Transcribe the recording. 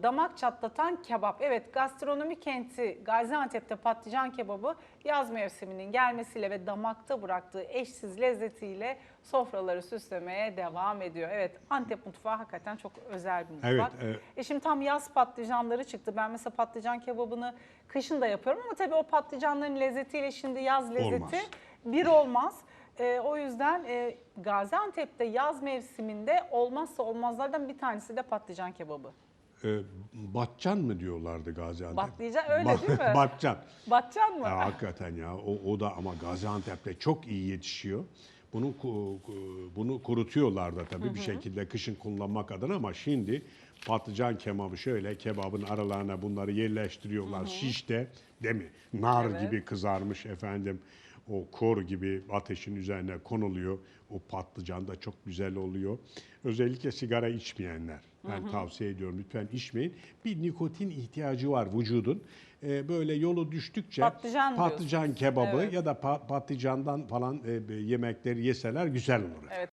kebabı, damak çatlatan kebap. Evet gastronomi kenti Gaziantep'te patlıcan kebabı yaz mevsiminin gelmesiyle ve damakta bıraktığı eşsiz lezzetiyle sofraları süslemeye devam ediyor. Evet Antep mutfağı hakikaten çok özel bir mutfak. Evet, evet. E şimdi tam yaz patlıcanları çıktı. Ben mesela patlıcan kebabını kışın da yapıyorum ama tabii o patlıcanların lezzetiyle şimdi yaz lezzeti Olmaz. bir olmaz. E, o yüzden e, Gaziantep'te yaz mevsiminde olmazsa olmazlardan bir tanesi de patlıcan kebabı. Ee, batcan mı diyorlardı Gaziantep? Batlıcan öyle değil mi? batcan. Batcan mı? Ya, hakikaten ya o, o da ama Gaziantep'te çok iyi yetişiyor. Bunu bunu kurutuyorlar da tabii bir şekilde kışın kullanmak adına ama şimdi patlıcan kebabı şöyle kebabın aralarına bunları yerleştiriyorlar şişte değil mi? Nar Evet. gibi kızarmış efendim. O kor gibi ateşin üzerine konuluyor. O patlıcan da çok güzel oluyor. Özellikle sigara içmeyenler. Ben tavsiye ediyorum lütfen içmeyin. Bir nikotin ihtiyacı var vücudun. Ee, böyle yolu düştükçe Patlıcan patlıcan diyorsunuz. kebabı Evet. ya da pa- patlıcandan falan e, yemekleri yeseler güzel olur. Evet